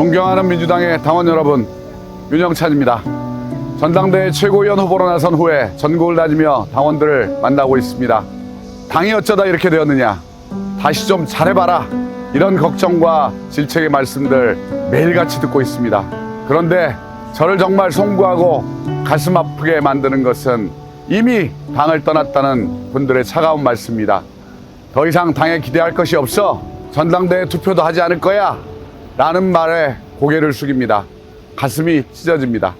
존경하는 민주당의 당원 여러분, 윤영찬입니다. 전당대회 최고위원 후보로 나선 후에 전국을 다니며 당원들을 만나고 있습니다. 당이 어쩌다 이렇게 되었느냐? 다시 좀 잘해봐라. 이런 걱정과 질책의 말씀들 매일같이 듣고 있습니다. 그런데 저를 정말 송구하고 가슴 아프게 만드는 것은 이미 당을 떠났다는 분들의 차가운 말씀입니다. 더 이상 당에 기대할 것이 없어 전당대회 투표도 하지 않을 거야 라는 말에 고개를 숙입니다. 가슴이 찢어집니다.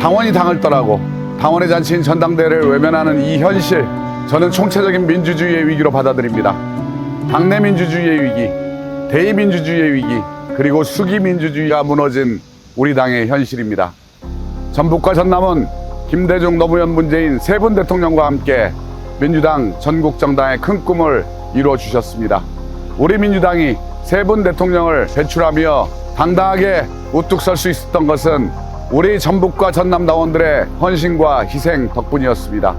당원이 당을 떠나고 당원의 잔치인 전당대회를 외면하는 이 현실 저는 총체적인 민주주의의 위기로 받아들입니다. 당내 민주주의의 위기, 대의민주주의의 위기, 그리고 수기 민주주의가 무너진 우리 당의 현실입니다. 전북과 전남은 김대중, 노무현, 문재인 세 분 대통령과 함께 민주당 전국 정당의 큰 꿈을 이루어 주셨습니다. 우리 민주당이 세 분 대통령을 배출하며 당당하게 우뚝 설 수 있었던 것은 우리 전북과 전남 당원들의 헌신과 희생 덕분이었습니다.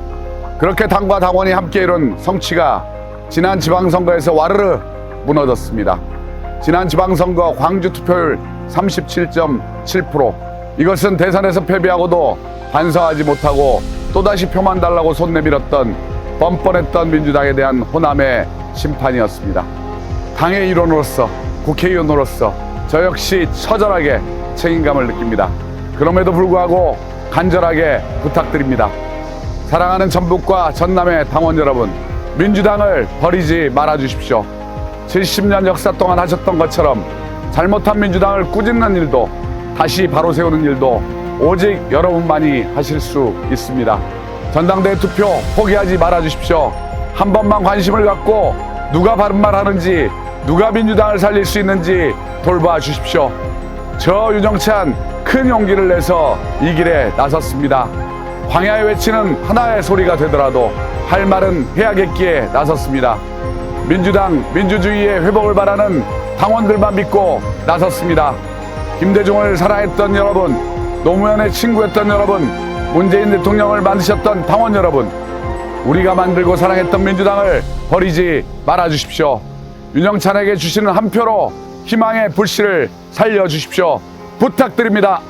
그렇게 당과 당원이 함께 이룬 성취가 지난 지방선거에서 와르르 무너졌습니다. 지난 지방선거 광주 투표율 37.7% 이것은 대선에서 패배하고도 반성하지 못하고 또다시 표만 달라고 손 내밀었던 뻔뻔했던 민주당에 대한 호남의 심판이었습니다. 당의 일원으로서 국회의원으로서 저 역시 처절하게 책임감을 느낍니다. 그럼에도 불구하고 간절하게 부탁드립니다. 사랑하는 전북과 전남의 당원 여러분, 민주당을 버리지 말아 주십시오. 70년 역사 동안 하셨던 것처럼 잘못한 민주당을 꾸짖는 일도 다시 바로 세우는 일도 오직 여러분만이 하실 수 있습니다. 전당대회 투표 포기하지 말아 주십시오. 한 번만 관심을 갖고 누가 바른 말 하는지 누가 민주당을 살릴 수 있는지 돌봐 주십시오. 저 유정찬 큰 용기를 내서 이 길에 나섰습니다. 광야에 외치는 하나의 소리가 되더라도 할 말은 해야겠기에 나섰습니다. 민주당 민주주의의 회복을 바라는 당원들만 믿고 나섰습니다. 김대중을 사랑했던 여러분, 노무현의 친구였던 여러분, 문재인 대통령을 만드셨던 당원 여러분, 우리가 만들고 사랑했던 민주당을 버리지 말아 주십시오. 윤영찬에게 주시는 한 표로 희망의 불씨를 살려 주십시오. 부탁드립니다.